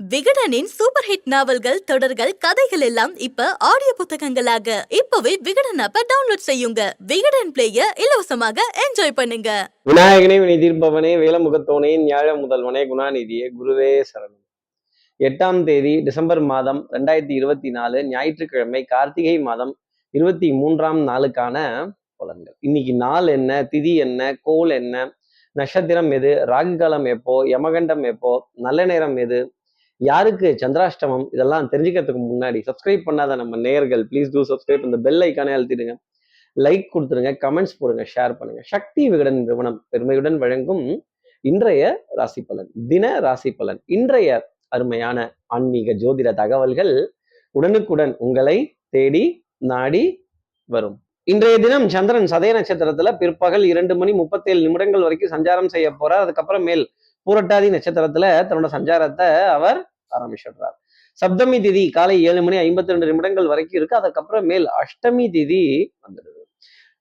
விகடனின் super hit நாவல்கள் தொடர்கள் கதைகள் எல்லாம் இப்ப ஆடியோ புத்தகங்களாக. இப்பவே விகடன் ஆப்ப டவுன்லோட் செய்யுங்க. விகடன் பிளேய இலவசமாக என்ஜாய் பண்ணுங்க. விநாயகனே வினை தீர்ப்பவனே வேலமுகத்தோனே ஞாழ முதல்வனே குணாநிதியே குருவே சரணம். எட்டாம் தேதி டிசம்பர் மாதம் ரெண்டாயிரத்தி இருபத்தி நாலு ஞாயிற்றுக்கிழமை கார்த்திகை மாதம் இருபத்தி மூன்றாம் நாளுக்கான பலன்கள். இன்னைக்கு நாள் என்ன திதி என்ன கோல் என்ன நட்சத்திரம் எது ராகுகாலம் எப்போ யமகண்டம் எப்போ நல்ல நேரம் எது யாருக்கு சந்திராஷ்டமம் இதெல்லாம் தெரிஞ்சுக்கிறதுக்கு முன்னாடி சப்ஸ்கிரைப் பண்ணாத நம்ம நேயர்கள் ப்ளீஸ் டூ சப்ஸ்கிரைப் இந்த பெல் ஐக்கானே அழுத்திடுங்க. லைக் கொடுத்துருங்க கமெண்ட்ஸ் போடுங்க ஷேர் பண்ணுங்க. சக்தி விகடன் நிறுவனம் பெருமையுடன் வழங்கும் இன்றைய ராசி பலன் தின ராசி பலன். இன்றைய அருமையான ஆன்மீக ஜோதிட தகவல்கள் உடனுக்குடன் உங்களை தேடி நாடி வரும். இன்றைய தினம் சந்திரன் சதய நட்சத்திரத்துல பிற்பகல் இரண்டு மணி முப்பத்தேழு நிமிடங்கள் வரைக்கும் சஞ்சாரம் செய்ய போறார். அதுக்கப்புறம் மேல் பூரட்டாதி நட்சத்திரத்துல தன்னோட சஞ்சாரத்தை அவர் ஆரம்பிச்சிடுறார். சப்தமி திதி காலை ஏழு மணி ஐம்பத்தி ரெண்டு நிமிடங்கள் வரைக்கும் இருக்கு. அதுக்கப்புறம் மேல் அஷ்டமி திதி வந்துடுது.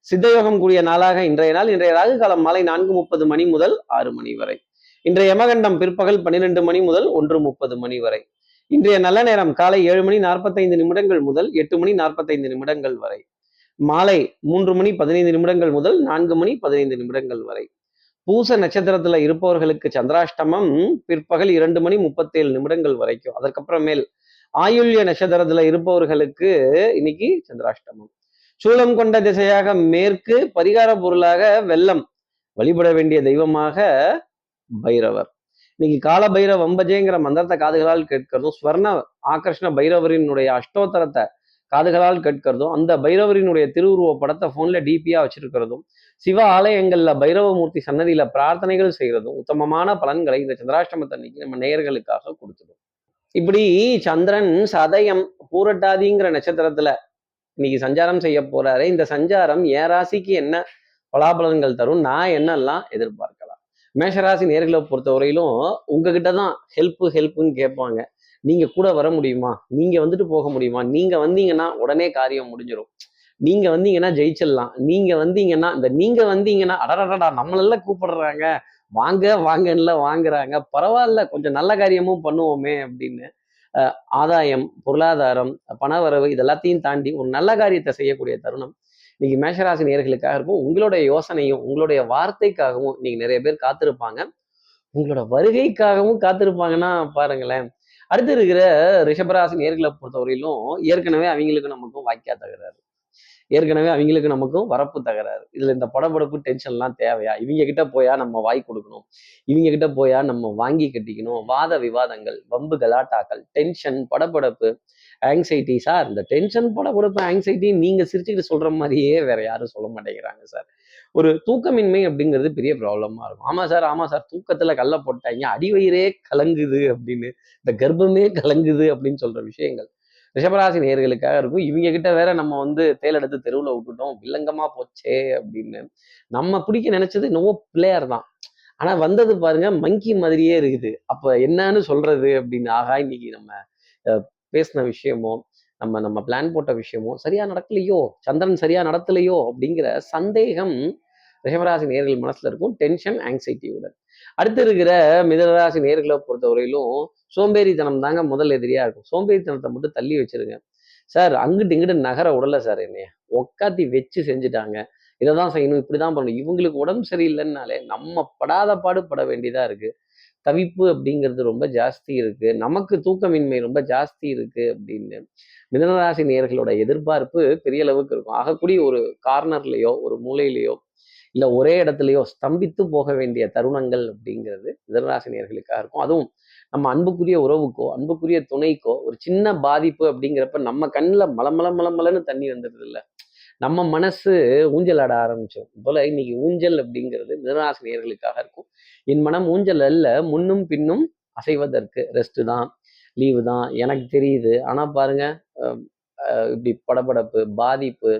சித்தயோகம் கூடிய நாளாக இன்றைய நாள். இன்றைய ராகு காலம் மாலை நான்கு முப்பது மணி முதல் ஆறு மணி வரை. இன்றைய யமகண்டம் பிற்பகல் பன்னிரெண்டு மணி முதல் ஒன்று முப்பது மணி வரை. இன்றைய நல்ல நேரம் காலை ஏழு மணி நாற்பத்தைந்து நிமிடங்கள் முதல் எட்டு மணி நாற்பத்தைந்து நிமிடங்கள் வரை. மாலை மூன்று மணி பதினைந்து நிமிடங்கள் முதல் நான்கு மணி பதினைந்து நிமிடங்கள் வரை. பூச நட்சத்திரத்துல இருப்பவர்களுக்கு சந்திராஷ்டமம் பிற்பகல் இரண்டு மணி முப்பத்தேழு நிமிடங்கள் வரைக்கும். அதற்கப்புறமேல் ஆயுள்ய நட்சத்திரத்துல இருப்பவர்களுக்கு இன்னைக்கு சந்திராஷ்டமம். சூலம் கொண்ட திசையாக மேற்கு பரிகார பொருளாக வெள்ளம் வழிபட வேண்டிய தெய்வமாக பைரவர். இன்னைக்கு கால பைரவ வம்பஜேங்கிற மந்திரத்தை காதுகளால் கேட்கிறதும் ஸ்வர்ண ஆகர்ஷ்ண பைரவரினுடைய அஷ்டோத்தரத்தை காதுகளால் கேட்கிறதும் அந்த பைரவரினுடைய திருவுருவ படத்தை போன்ல டிபியா வச்சிருக்கிறதும் சிவ ஆலயங்கள்ல பைரவமூர்த்தி சன்னதியில பிரார்த்தனைகள் செய்யறதும் உத்தமமான பலன்களை இந்த சந்திராஷ்டமத்தன்னைக்கு நம்ம நேயர்களுக்காக கொடுத்துடும். இப்படி சந்திரன் சதயம் பூரட்டாதிங்கிற நட்சத்திரத்துல இன்னைக்கு சஞ்சாரம் செய்ய போறாரு இந்த சஞ்சாரம் என் ராசிக்கு என்ன பலாபலன்கள் தரும் நான் என்னெல்லாம் எதிர்பார்க்கலாம்? மேஷராசி நேர்களை பொறுத்தவரையிலும் உங்ககிட்ட தான் ஹெல்ப்பு ஹெல்ப்புன்னு கேட்பாங்க. நீங்க கூட வர முடியுமா? நீங்க வந்துட்டு போக முடியுமா? நீங்க வந்தீங்கன்னா உடனே காரியம் முடிஞ்சிடும் நீங்க வந்தீங்கன்னா ஜெயிச்சிடலாம். நீங்க வந்தீங்கன்னா இந்த நீங்க வந்தீங்கன்னா அடடடா நம்மளெல்லாம் கூப்பிடுறாங்க. வாங்க வாங்கன்னுல வாங்குறாங்க. பரவாயில்ல கொஞ்சம் நல்ல காரியமும் பண்ணுவோமே அப்படின்னு. ஆதாயம் பொருளாதாரம் பணவரவு இது எல்லாத்தையும் தாண்டி ஒரு நல்ல காரியத்தை செய்யக்கூடிய தருணம் இன்னைக்கு மேஷராசி நேர்களுக்காக இருக்கும். உங்களுடைய யோசனையும் உங்களுடைய வார்த்தைக்காகவும் இன்னைக்கு நிறைய பேர் காத்திருப்பாங்க. உங்களோட வருகைக்காகவும் காத்திருப்பாங்கன்னா பாருங்களேன். அடுத்து இருக்கிற ரிஷபராசி நேர்களை பொறுத்தவரையிலும் ஏற்கனவே அவங்களுக்கு நமக்கும் வாய்க்கா தகராறு. ஏற்கனவே அவங்களுக்கு நமக்கும் வரப்பு தகராறு. இதுல இந்த படபடப்பு டென்ஷன்லாம் தேவையா? இவங்க கிட்ட போயா நம்ம வாய் கொடுக்கணும். இவங்க கிட்ட போயா நம்ம வாங்கி கட்டிக்கணும். வாத விவாதங்கள் வம்பு கலாட்டாக்கள் டென்ஷன் படபடப்பு ஆங்ஸைட்டி சார். இந்த டென்ஷன் போட கொடுப்ப ஆங்ஸைட்டி நீங்க சிரிச்சுக்கிட்டு சொல்ற மாதிரியே வேற யாரும் சொல்ல மாட்டேங்கிறாங்க சார். ஒரு தூக்கமின்மை அப்படிங்கிறது பெரிய ப்ராப்ளமா இருக்கும். ஆமா சார் ஆமா சார். தூக்கத்துல கல்ல போட்டாங்க. அடிவயிறே கலங்குது அப்படின்னு. இந்த கர்ப்பமே கலங்குது அப்படின்னு சொல்ற விஷயங்கள். ரிஷபராசி நேர்களுக்காக இருக்கும். இவங்க கிட்ட வேற நம்ம வந்து தேலெடுத்து தெருவில் விட்டுட்டோம். வில்லங்கமாக போச்சே அப்படின்னு. நம்ம பிடிக்க நினைச்சது நோ பிளேயர் தான். ஆனா வந்தது பாருங்க மங்கி மாதிரியே இருக்குது. அப்ப என்னன்னு சொல்றது அப்படின்னு ஆகா இன்னைக்கு நம்ம அஹ், பேசின விஷயமோ நம்ம நம்ம பிளான் போட்ட விஷயமோ சரியா நடக்கலையோ சந்திரன் சரியா நடத்தலையோ அப்படிங்கிற சந்தேகம் ரிஷபராசி நேர்கள் மனசுல இருக்கும். டென்ஷன் ஆங்ஸைட்டியுடன் அடுத்து இருக்கிற மிதனராசி நேர்களை பொறுத்தவரையிலும் சோம்பேறித்தனம் தாங்க முதல் எதிரியா இருக்கும். சோம்பேறித்தனத்தை மட்டும் தள்ளி வச்சிருங்க. சார் அங்கிட்டு இங்கிட்டு நகர உடல சார் என்னைய. உக்காத்தி வச்சு செஞ்சுட்டாங்க. இதை தான் செய்யணும் இப்படிதான் பண்ணணும். இவங்களுக்கு உடம்பு சரியில்லைன்னாலே நம்ம படாத பாடு பட வேண்டியதா இருக்குது தவிப்பு அப்படிங்கிறது ரொம்ப ஜாஸ்தி இருக்கு. நமக்கு தூக்கமின்மை ரொம்ப ஜாஸ்தி இருக்கு அப்படின்னு மிதனராசி நேர்களோட எதிர்பார்ப்பு பெரிய அளவுக்கு இருக்கும். ஆகக்கூடிய ஒரு கார்னர்லயோ ஒரு மூலையிலையோ இல்லை ஒரே இடத்துலையோ ஸ்தம்பித்து போக வேண்டிய தருணங்கள் அப்படிங்கிறது மிதனராசி நேர்களுக்காக இருக்கும். அதுவும் நம்ம அன்புக்குரிய உறவுக்கோ அன்புக்குரிய துணைக்கோ ஒரு சின்ன பாதிப்பு அப்படிங்கிறப்ப நம்ம கண்ணில் மலமல மலமலன்னு தண்ணி வந்துடுது இல்லை. நம்ம மனசு ஊஞ்சல் ஆட ஆரம்பிச்சோம் போல இன்னைக்கு ஊஞ்சல் அப்படிங்கிறது மிதனராசி நேர்களுக்காக இருக்கும். என் மனம் ஊஞ்சல் அல்ல முன்னும் பின்னும் அசைவதற்கு ரெஸ்ட் தான் லீவு தான். எனக்கு தெரியுது. ஆனா பாருங்க இப்படி படபடப்பு பாதிப்பு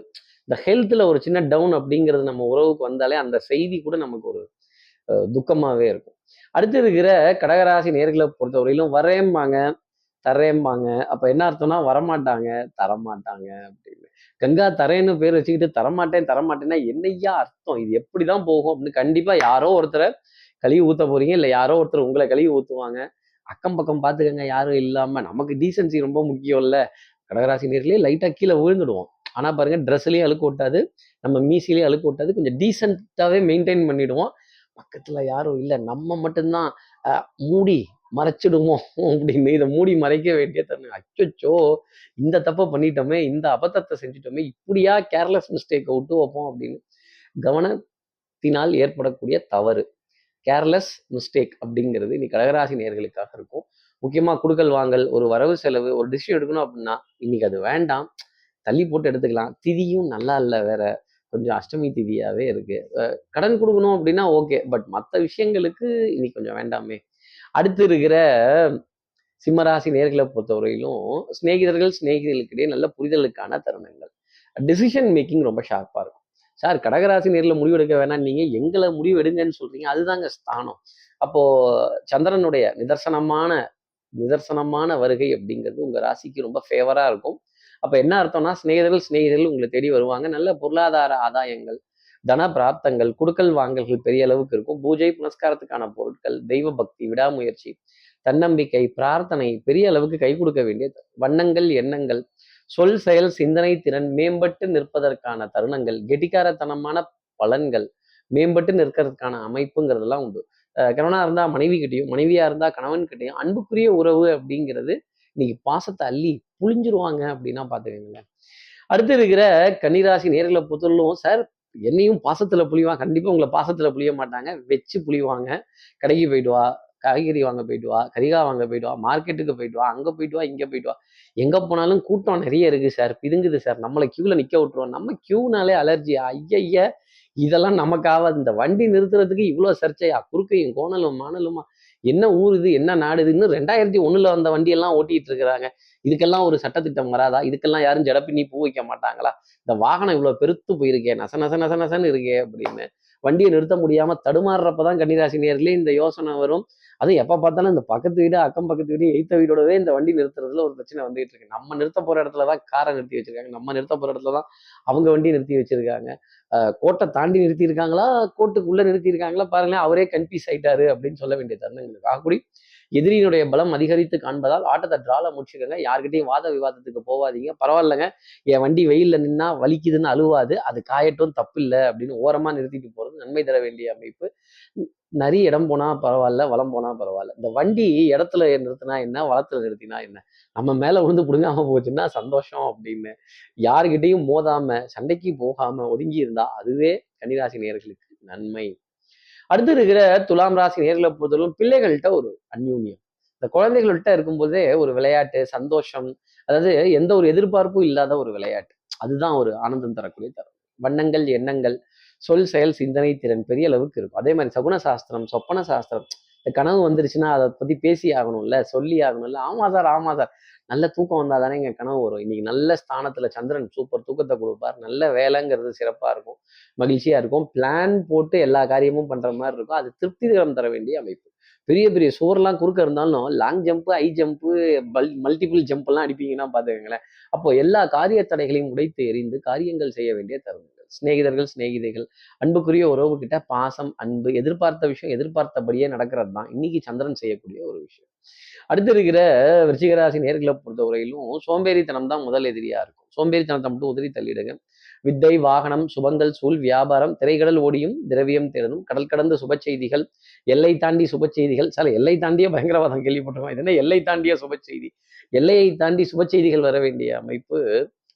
இந்த ஹெல்த்ல ஒரு சின்ன டவுன் அப்படிங்கிறது நம்ம உறவுக்கு வந்தாலே அந்த செய்தி கூட நமக்கு ஒரு துக்கமாகவே இருக்கும். அடுத்து இருக்கிற கடகராசி நேர்களை பொறுத்தவரையிலும் வரேம்பாங்க தரேம்பாங்க அப்போ என்ன அர்த்தம்னா வரமாட்டாங்க தரமாட்டாங்க அப்படின்னு. கங்கா தரேன்னு பேர் வச்சுக்கிட்டு தரமாட்டேன் தரமாட்டேன்னா என்னையா அர்த்தம்? இது எப்படி தான் போகும்? அப்படின்னு கண்டிப்பாக யாரோ ஒருத்தரை கழுவி ஊத்த போறீங்க இல்லை யாரோ ஒருத்தர் உங்களை கழுவி ஊற்றுவாங்க அக்கம் பக்கம் பார்த்துக்கங்க யாரும் இல்லாமல் நமக்கு டீசன்சி ரொம்ப முக்கியம் இல்லை. கடகராசி நீர்லேயே லைட்டாக கீழே விழுந்துடுவோம். ஆனால் பாருங்கள் ட்ரெஸ்லேயே அழுக்கு ஓட்டாது நம்ம மீசிலேயே அழுக்கு ஓட்டாது கொஞ்சம் டீசெண்டாகவே மெயின்டைன் பண்ணிவிடுவோம் பக்கத்தில் யாரும் இல்லை நம்ம மட்டும்தான். மூடி மறைச்சிடுமோ அப்படின்னு இதை மூடி மறைக்க வேண்டிய தருணம். அச்சோ இந்த தப்பை பண்ணிட்டோமே இந்த அபத்தத்தை செஞ்சுட்டோமே இப்படியா கேர்லெஸ் மிஸ்டேக்கை விட்டு வைப்போம் அப்படின்னு கவனத்தினால் ஏற்படக்கூடிய தவறு. கேர்லெஸ் மிஸ்டேக் அப்படிங்கிறது இன்னைக்கு கடகராசி நேர்களுக்காக இருக்கும். முக்கியமாக குடுக்கல் வாங்கல் ஒரு வரவு செலவு ஒரு டிசிஷன் எடுக்கணும் அப்படின்னா இன்னைக்கு அது வேண்டாம். தள்ளி போட்டு எடுத்துக்கலாம். திதியும் நல்லா இல்லை வேற. கொஞ்சம் அஷ்டமி திதியாகவே இருக்கு. கடன் கொடுக்கணும் அப்படின்னா ஓகே பட் மற்ற விஷயங்களுக்கு இன்னைக்கு கொஞ்சம் வேண்டாமே. அடுத்து இருக்கிற சிம்மராசி நேர்களை பொறுத்தவரையிலும் சிநேகிதர்கள் சிநேகிதர்களுக்கிடையே நல்ல புரிதலுக்கான தருணங்கள். டிசிஷன் மேக்கிங் ரொம்ப ஷார்ப்பாக இருக்கும். சார் கடகராசி நேரில் முடிவு எடுக்க வேணாம். நீங்கள் எங்களை முடிவு எடுங்கன்னு சொல்கிறீங்க அதுதாங்க ஸ்தானம். அப்போது சந்திரனுடைய நிதர்சனமான நிதர்சனமான வருகை அப்படிங்கிறது உங்கள் ராசிக்கு ரொம்ப ஃபேவராக இருக்கும். அப்போ என்ன அர்த்தம்னா சிநேகிதர்கள் சிநேகிதர்கள் உங்களை தேடி வருவாங்க. நல்ல பொருளாதார ஆதாயங்கள் தன பிராப்தங்கள் குடுக்கல் வாங்கல்கள் பெரிய அளவுக்கு இருக்கும். பூஜை புனஸ்காரத்துக்கான பொருட்கள் தெய்வ பக்தி விடாமுயற்சி தன்னம்பிக்கை பிரார்த்தனை பெரிய அளவுக்கு கை கொடுக்க வேண்டிய வண்ணங்கள் எண்ணங்கள் சொல் செயல் சிந்தனை திறன் மேம்பட்டு நிற்பதற்கான தருணங்கள் கெட்டிக்காரத்தனமான பலன்கள் மேம்பட்டு நிற்கிறதுக்கான அமைப்புங்கிறதெல்லாம் உண்டு. அஹ் கணவனா இருந்தா மனைவி கிட்டையும் மனைவியா இருந்தா கணவன் கிட்டையும் அன்புக்குரிய உறவு அப்படிங்கிறது இன்னைக்கு பாசத்தை அள்ளி புழிஞ்சிருவாங்க அப்படின்னா பாத்துக்கீங்களேன். அடுத்து இருக்கிற கன்னிராசி நேர்களை பொறுத்தவரையிலும் சார் என்னையும் பாசத்துல புளிவாங்க கண்டிப்பா உங்களை பாசத்துல புளிய மாட்டாங்க. வச்சு புளிவாங்க. கடைக்கு போயிட்டு வா காய்கறி வாங்க போயிட்டு வா கரிகா வாங்க போயிட்டு வா மார்க்கெட்டுக்கு போயிட்டு வா அங்கே போயிட்டு வா இங்கே போயிட்டு வா. எங்கே போனாலும் கூட்டம் நிறைய இருக்குது சார். பிதுங்குது சார். நம்மளை க்யூவில் நிற்க விட்டுருவோம். நம்ம க்யூனாலே அலர்ஜி ஐயய்ய! இதெல்லாம் நமக்காவது இந்த வண்டி நிறுத்துறதுக்கு இவ்வளோ சர்ச்சையா? குறுக்கையும் கோணலும் மானலுமா என்ன ஊர் இது என்ன நாடு இது? இன்னும் ரெண்டாயிரத்தி ஒண்ணுல வந்த வண்டியெல்லாம் ஓட்டிட்டு இருக்கிறாங்க இதுக்கெல்லாம் ஒரு சட்டத்திட்டம் வராதா? இதுக்கெல்லாம் யாரும் ஜடப்பின்னி பூ வைக்க மாட்டாங்களா? இந்த வாகனம் இவ்வளவு பெருத்து போயிருக்கே நச நச நச நசன்னு இருக்கே அப்படின்னு வண்டியை நிறுத்த முடியாம தடுமாறுறப்பதான் கன்னிராசி நேர்களே இந்த யோசனை வரும். அதுவும் எப்போ பார்த்தாலும் இந்த பக்கத்து வீடு அக்கம் பக்கத்து வீடு எய்த்த வீடோடவே இந்த வண்டி நிறுத்துறதுல ஒரு பிரச்சனை வந்துகிட்டு இருக்கு. நம்ம நிறுத்த போகிற இடத்துல தான் காரை நிறுத்தி வச்சிருக்காங்க. நம்ம நிறுத்த போகிற இடத்துல தான் அவங்க வண்டி நிறுத்தி வச்சிருக்காங்க. கோட்டை தாண்டி நிறுத்தி இருக்காங்களா? நிறுத்தியிருக்காங்களா பாருங்களேன் அவரே கன்ஃபியூஸ் ஆயிட்டாரு அப்படின்னு சொல்ல வேண்டிய தருணங்களுக்கு ஆகக்கூடி எதிரியினுடைய பலம் அதிகரித்து காண்பதால் ஆட்டத்தை ட்ரால முடிச்சுக்கோங்க. யார்கிட்டையும் வாத விவாதத்துக்கு போகாதீங்க. பரவாயில்லைங்க என் வண்டி வெயிலில் நின்னா வலிக்குதுன்னு அழுவாது. அது காயட்டும் தப்பு இல்லை அப்படின்னு ஓரமா நிறுத்திட்டு போறது நன்மை தர வேண்டிய அமைப்பு. நிறைய இடம் போனா பரவாயில்ல வளம் போனா பரவாயில்ல. இந்த வண்டி இடத்துல நிறுத்தினா என்ன வளத்துல நிறுத்தினா என்ன? நம்ம மேல விழுந்து பிடுங்காம போச்சுன்னா சந்தோஷம் அப்படின்னு. யாருக்கிட்டையும் மோதாம சண்டைக்கு போகாம ஒதுங்கி இருந்தா அதுவே கன்னிராசி நேயர்களுக்கு நன்மை. அடுத்து இருக்கிற துலாம் ராசி நேர்களை பொறுத்தவரைக்கும் பிள்ளைகள்கிட்ட ஒரு அந்யூன்யம். இந்த குழந்தைகள்கிட்ட இருக்கும்போதே ஒரு விளையாட்டு சந்தோஷம் அதாவது எந்த ஒரு எதிர்பார்ப்பும் இல்லாத ஒரு விளையாட்டு. அதுதான் ஒரு ஆனந்தம் தரக்கூடிய தரும் வண்ணங்கள் எண்ணங்கள் சொல் செயல் சிந்தனை திறன் பெரிய அளவுக்கு இருக்கும். அதே மாதிரி சகுன சாஸ்திரம் சொப்பன சாஸ்திரம் இந்த கனவு வந்துருச்சுன்னா அதை பத்தி பேசி ஆகணும்ல சொல்லி ஆகணும்ல. ஆமா சார் ஆமா சார். நல்ல தூக்கம் வந்தால் தானே எங்க கனவு வரும். இன்னைக்கு நல்ல ஸ்தானத்துல சந்திரன் சூப்பர் தூக்கத்தை கொடுப்பார். நல்ல வேலைங்கிறது சிறப்பா இருக்கும். மகிழ்ச்சியா இருக்கும். பிளான் போட்டு எல்லா காரியமும் பண்ற மாதிரி இருக்கும். அது திருப்திகரம் தர வேண்டிய அமைப்பு. பெரிய பெரிய சுவர்லாம் குறுக்க இருந்தாலும் long jump high jump multiple jump எல்லாம் அடிப்பீங்கன்னா பாத்துக்கோங்களேன். அப்போ எல்லா காரிய தடைகளையும் உடைத்து எறிந்து காரியங்கள் செய்ய வேண்டிய தருணம். சிநேகிதர்கள் சிநேகிதைகள். அன்புக்குரிய உறவு கிட்ட பாசம் அன்பு எதிர்பார்த்த விஷயம் எதிர்பார்த்தபடியே நடக்கிறது தான் இன்னைக்கு சந்திரன் செய்யக்கூடிய ஒரு விஷயம். அடுத்து இருக்கிற விருச்சிகராசி நேர்களை பொறுத்தவரையிலும் சோம்பேறித்தனம் தான் முதல் எதிரியா இருக்கும். சோம்பேறித்தனத்தை மட்டும் உதறி தள்ளிடுங்க. வித்தை வாகனம் சுபங்கள் சூழ் வியாபாரம் திரைக்கடல் ஓடியும் திரவியம் தேடணும். கடல் கடந்த சுப செய்திகள் எல்லை தாண்டி சுப செய்திகள். சில எல்லை தாண்டிய பயங்கரவாதம் கேள்விப்பட்டிருக்கோம். இது என்ன எல்லை தாண்டிய சுப செய்தி? எல்லையை தாண்டி சுப செய்திகள் வர வேண்டிய அமைப்பு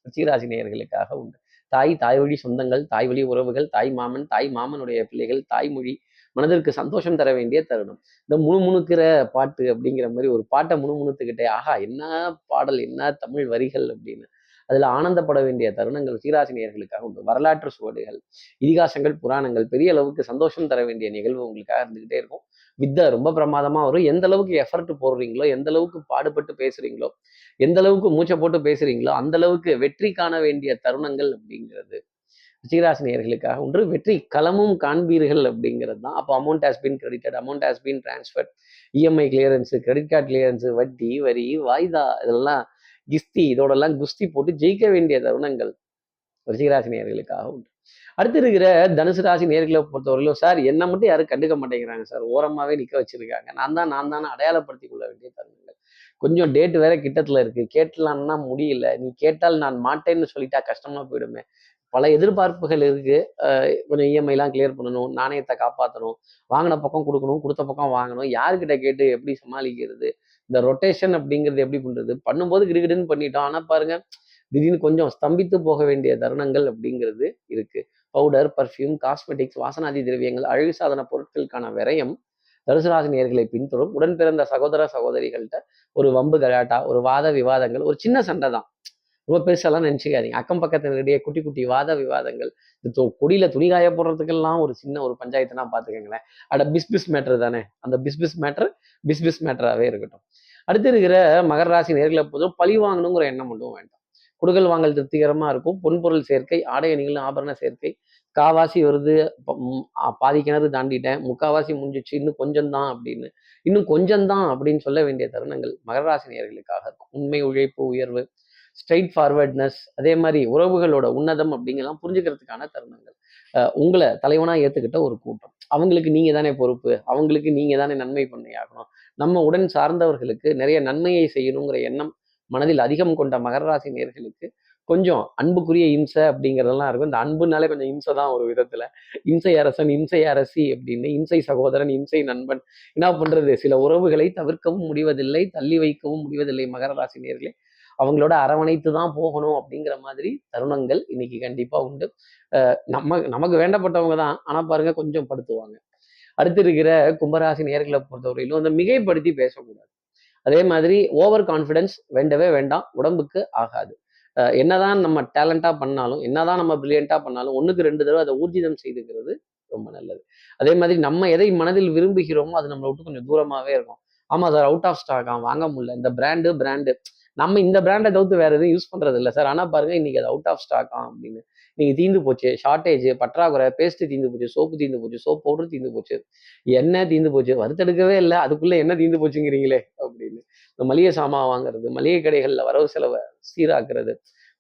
ரிச்சிகராசி நேயர்களுக்காக உண்டு. தாய் தாய் வழி சொந்தங்கள் தாய் வழி உறவுகள் தாய் மாமன் தாய் மாமனுடைய பிள்ளைகள் தாய்மொழி மனதிற்கு சந்தோஷம் தர வேண்டிய தருணம். இந்த முணுமுணுக்கிற பாட்டு அப்படிங்கிற மாதிரி ஒரு பாட்டை முணுமுணுத்துக்கிட்டே ஆஹா என்ன பாடல் என்ன தமிழ் வரிகள் அப்படின்னு. அதில் ஆனந்தப்பட வேண்டிய தருணங்கள் சீராசினியர்களுக்காக உண்டு. வரலாற்று சுவடுகள் இதிகாசங்கள் புராணங்கள் பெரிய அளவுக்கு சந்தோஷம் தர வேண்டிய நிகழ்வு உங்களுக்காக இருந்துகிட்டே இருக்கும். வித்தை ரொம்ப பிரமாதமா வரும். எந்த அளவுக்கு எஃபர்ட் போடுறீங்களோ எந்த அளவுக்கு பாடுபட்டு பேசுறீங்களோ எந்த அளவுக்கு மூச்சை போட்டு பேசுறீங்களோ அந்த அளவுக்கு வெற்றி காண வேண்டிய தருணங்கள் அப்படிங்கிறது. ரிச்சிகராசினியர்களுக்காக ஒன்று வெற்றி களமும் காண்பீர்கள் அப்படிங்கிறது தான். அப்போ amount has been credited amount has been transfer EMI clearance credit card clearance வட்டி வரி வாய்தா இதெல்லாம் கிஸ்தி இதோடெல்லாம் குஸ்தி போட்டு ஜெயிக்க வேண்டிய தருணங்கள். ரிச்சிகராசினியர்களுக்காக உண்டு. அடுத்து இருக்கிற தனுசு ராசி நேர்களை பொறுத்தவரையிலும் சார் என்ன மட்டும் யாரும் கண்டுக்க மாட்டேங்கிறாங்க சார். ஓரமாகவே நிற்க வச்சிருக்காங்க. நான் தான் நான் தானே அடையாளப்படுத்தி கொள்ள வேண்டிய தருணங்கள். கொஞ்சம் டேட் வேற கிட்டத்தில் இருக்கு. கேட்டலான்னா முடியல. நீ கேட்டால் நான் மாட்டேன்னு சொல்லிட்டா கஷ்டமா போயிடுமே. பல எதிர்பார்ப்புகள் இருக்கு. கொஞ்சம் இஎம்ஐலாம் கிளியர் பண்ணணும். நாணயத்தை காப்பாற்றணும் வாங்கின பக்கம் கொடுக்கணும். கொடுத்த பக்கம் வாங்கணும். யாருக்கிட்ட கேட்டு எப்படி சமாளிக்கிறது? இந்த ரொட்டேஷன் அப்படிங்கிறது எப்படி பண்ணுறது பண்ணும்போது கிடுகிடுன்னு பண்ணிட்டோம். ஆனால் பாருங்கள் திடீர்னு கொஞ்சம் ஸ்தம்பித்து போக வேண்டிய தருணங்கள் அப்படிங்கிறது இருக்கு. பவுடர் பர்ஃப்யூம் காஸ்மெட்டிக்ஸ் வாசனாதி திரவியங்கள் அழகு சாதன பொருட்களுக்கான விரயம் தனுசுராசி நேர்களை பின்தொடரும். உடன் பிறந்த சகோதர சகோதரிகள்கிட்ட ஒரு வம்பு கலாட்டா ஒரு வாத விவாதங்கள் ஒரு சின்ன சண்டை தான். ரொம்ப பெருசெல்லாம் நினச்சிக்காதீங்க. அக்கம் பக்கத்தினரிடையே குட்டி குட்டி வாத விவாதங்கள். இந்த கொடியில துணி காய போடுறதுக்கெல்லாம் ஒரு சின்ன ஒரு பஞ்சாயத்துனா பார்த்துக்கோங்களேன். அட பிஸ் பிஸ் மேட்ரு தானே. அந்த பிஸ் பிஸ் மேட்ரு பிஸ் பிஸ் மேட்டராகவே இருக்கட்டும். அடுத்து இருக்கிற மகர ராசி நேர்களை பொதுவும் பழி வாங்கணுங்கிற எண்ணம் மட்டும் வேண்டாம். குடுகள் வாங்கல் திருப்திகரமாக இருக்கும். பொன்பொருள் சேர்க்கை ஆடை அணிகள் ஆபரண சேர்க்கை. காவாசி வருது பாதி கிணறு தாண்டிட்டேன். முக்காவாசி முடிஞ்சிச்சு. இன்னும் கொஞ்சம் தான் அப்படின்னு. இன்னும் கொஞ்சம் தான் அப்படின்னு சொல்ல வேண்டிய தருணங்கள் மகராசினியர்களுக்காக இருக்கும். உண்மை உழைப்பு உயர்வு ஸ்ட்ரைட் ஃபார்வர்ட்னஸ் அதே மாதிரி உறவுகளோட உன்னதம் அப்படிங்கலாம் புரிஞ்சுக்கிறதுக்கான தருணங்கள். உங்களை தலைவனாக ஏற்றுக்கிட்ட ஒரு கூட்டம். அவங்களுக்கு நீங்கள் தானே பொறுப்பு. அவங்களுக்கு நீங்கள் தானே நன்மை பண்ணி ஆகணும். நம்ம உடன் சார்ந்தவர்களுக்கு நிறைய நன்மையை செய்யணுங்கிற எண்ணம் மனதில் அதிகம் கொண்ட மகர ராசி நேர்களுக்கு கொஞ்சம் அன்புக்குரிய இம்சை அப்படிங்கிறதெல்லாம் இருக்கும். இந்த அன்புனாலே கொஞ்சம் இம்சை தான் ஒரு விதத்துல. இம்சை அரசன் இம்சை அரசி அப்படின்னு இம்சை சகோதரன் இம்சை நண்பன் என்ன பண்றது? சில உறவுகளை தவிர்க்கவும் முடிவதில்லை தள்ளி வைக்கவும் முடிவதில்லை மகர ராசி நேர்களே. அவங்களோட அரவணைத்து தான் போகணும் அப்படிங்கிற மாதிரி தருணங்கள் இன்னைக்கு கண்டிப்பா உண்டு. அஹ் நம்ம நமக்கு வேண்டப்பட்டவங்க தான். ஆனா பாருங்க கொஞ்சம் படுத்துவாங்க. அடுத்து இருக்கிற கும்பராசி நேர்களை பொறுத்தவரையிலும் அந்த மிகைப்படுத்தி பேசக்கூடாது. அதே மாதிரி ஓவர் கான்ஃபிடென்ஸ் வேண்டவே வேண்டாம். உடம்புக்கு ஆகாது. என்னதான் நம்ம டேலண்டாக பண்ணாலும் என்னதான் நம்ம பிரில்லியண்டாக பண்ணாலும் ஒன்றுக்கு ரெண்டு தடவை அதை ஊர்ஜிதம் செய்துக்கிறது ரொம்ப நல்லது. அதே மாதிரி நம்ம எதை மனதில் விரும்புகிறோமோ அது நம்மளை விட்டு கொஞ்சம் தூரமாகவே இருக்கும். ஆமாம் சார் அவுட் ஆஃப் ஸ்டாக் வாங்க முடியல. இந்த பிராண்டு பிராண்டு நம்ம இந்த பிராண்டை தவிர்த்து வேறு எதுவும் யூஸ் பண்ணுறது இல்லை சார் ஆனால் பாருங்க இன்னைக்கு அது அவுட் ஆஃப் ஸ்டாக்கா அப்படின்னு நீங்கள் தீந்து போச்சு ஷார்ட்டேஜ் பற்றாக்குறை பேஸ்ட் தீந்து போச்சு சோப்பு தீந்து போச்சு சோப் பவுடர் தீந்து போச்சு எண்ணெய் தீந்து போச்சு வறுத்தெடுக்கவே இல்லை அதுக்குள்ள என்ன தீந்து போச்சுங்கிறீங்களே அப்படின்னு. இந்த மளிகை சாமான் வாங்குறது மளிகை கடைகளில் வரவு செலவை சீராக்குறது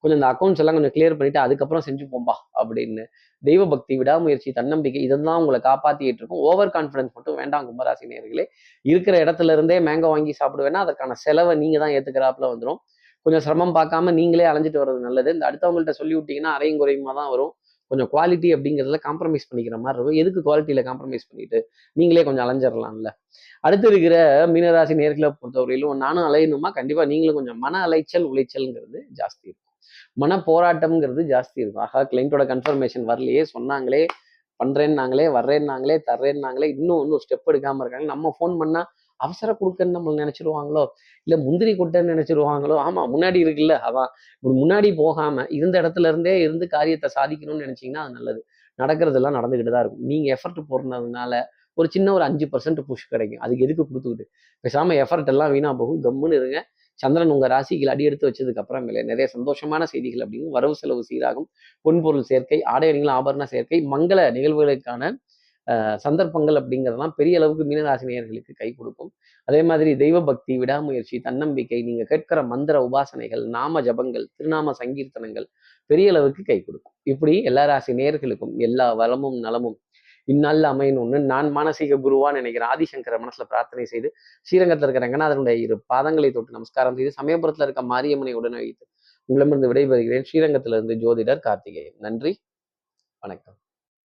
கொஞ்சம் இந்த அக்கௌண்ட்ஸ் எல்லாம் கொஞ்சம் கிளியர் பண்ணிட்டு அதுக்கப்புறம் செஞ்சு போம்பா அப்படின்னு. தெய்வ பக்தி விடாமுயற்சி தன்னம்பிக்கை இதெல்லாம் உங்களை காப்பாத்திட்டு இருக்கும். ஓவர் கான்ஃபிடன்ஸ் மட்டும் வேண்டாம் கும்பராசி நேர்களே இருக்கிற இடத்துல இருந்தே மேங்கோ வாங்கி சாப்பிடுவேன்னா அதற்கான செலவை நீங்க தான் ஏத்துக்கிறாப்புல வந்துடும் கொஞ்சம் சிரமம் பார்க்காம நீங்களே அலைஞ்சிட்டு வர்றது நல்லது. இந்த அடுத்தவங்கள்ட்ட சொல்லி விட்டீங்கன்னா அரையும் குறையுமா தான் வரும். கொஞ்சம் குவாலிட்டி அப்படிங்கிறதுல காம்ப்ரமைஸ் பண்ணிக்கிற மாதிரி இருக்கும். எதுக்கு குவாலிட்டியில காம்ப்ரமைஸ் பண்ணிட்டு நீங்களே கொஞ்சம் அலைஞ்சிடலாம்ல அடுத்து இருக்கிற மீனராசி நேர்களை பொறுத்தவரையிலும் நானும் அலையணுமா? கண்டிப்பா நீங்களும் கொஞ்சம் மன அலைச்சல் உளைச்சல்ங்கிறது ஜாஸ்தி இருக்கும். மன போராட்டம்ங்கிறது ஜாஸ்தி இருக்கும். ஆகா கிளைண்ட்டோட கன்ஃபர்மேஷன் வரலையே சொன்னாங்களே பண்றேன்னாங்களே வர்றேன்னாங்களே தர்றேன்னாங்களே இன்னும் இன்னும் ஸ்டெப் எடுக்காம இருக்காங்க. நம்ம ஃபோன் பண்ணா அவசர கொடுக்கன்னு நம்ம நினைச்சிருவாங்களோ? இல்ல முந்திரி கொட்டைன்னு நினைச்சிருவாங்களோ? ஆமா முன்னாடி இருக்குல்ல அதான். இப்படி முன்னாடி போகாம இருந்த இடத்துல இருந்தே இருந்து காரியத்தை சாதிக்கணும்னு நினைச்சீங்கன்னா அது நல்லது. நடக்கிறதெல்லாம் நடந்துகிட்டு தான் இருக்கும். நீங்க எஃபர்ட் போடுறதுனால ஒரு சின்ன ஒரு அஞ்சு பர்சன்ட் புஷ் கிடைக்கும். அதுக்கு எதுக்கு கொடுத்துக்கிட்டு? பேசாம எஃபர்ட் எல்லாம் வீணா போகும். கம்முன்னு இருங்க. சந்திரன் உங்கள் ராசிகள் அடி எடுத்து வச்சதுக்கு அப்புறமேலே நிறைய சந்தோஷமான செய்திகள் அப்படின்னு வரவு செலவு சீராகும். பொன்பொருள் சேர்க்கை ஆடை அணிகள் ஆபரண சேர்க்கை மங்கள நிகழ்வுகளுக்கான சந்தர்ப்பங்கள் அப்படிங்கிறதெல்லாம் பெரிய அளவுக்கு மீனராசினியர்களுக்கு கை கொடுக்கும். அதே மாதிரி தெய்வ பக்தி விடாமுயற்சி தன்னம்பிக்கை நீங்க கேட்கிற மந்திர உபாசனைகள் நாம ஜபங்கள் திருநாம சங்கீர்த்தனங்கள் பெரிய அளவுக்கு கை கொடுக்கும். இப்படி எல்லா ராசி நேர்களுக்கும் எல்லா வளமும் நலமும் இந்நாளில் அமையணும்னு நான் மானசீக குருவான்னு நினைக்கிறேன் ஆதிசங்கர மனசுல பிரார்த்தனை செய்து ஸ்ரீரங்கத்தில் இருக்கிற ரங்கநாதனுடைய இரு பாதங்களை தொட்டு நமஸ்காரம் செய்து சமயபுரத்துல இருக்க மாரியம்மனை உடனே வைத்து உங்களிடமிருந்து விடைபெறுகிறேன். ஸ்ரீரங்கத்திலிருந்து ஜோதிடர் கார்த்திகேயன். நன்றி. வணக்கம்.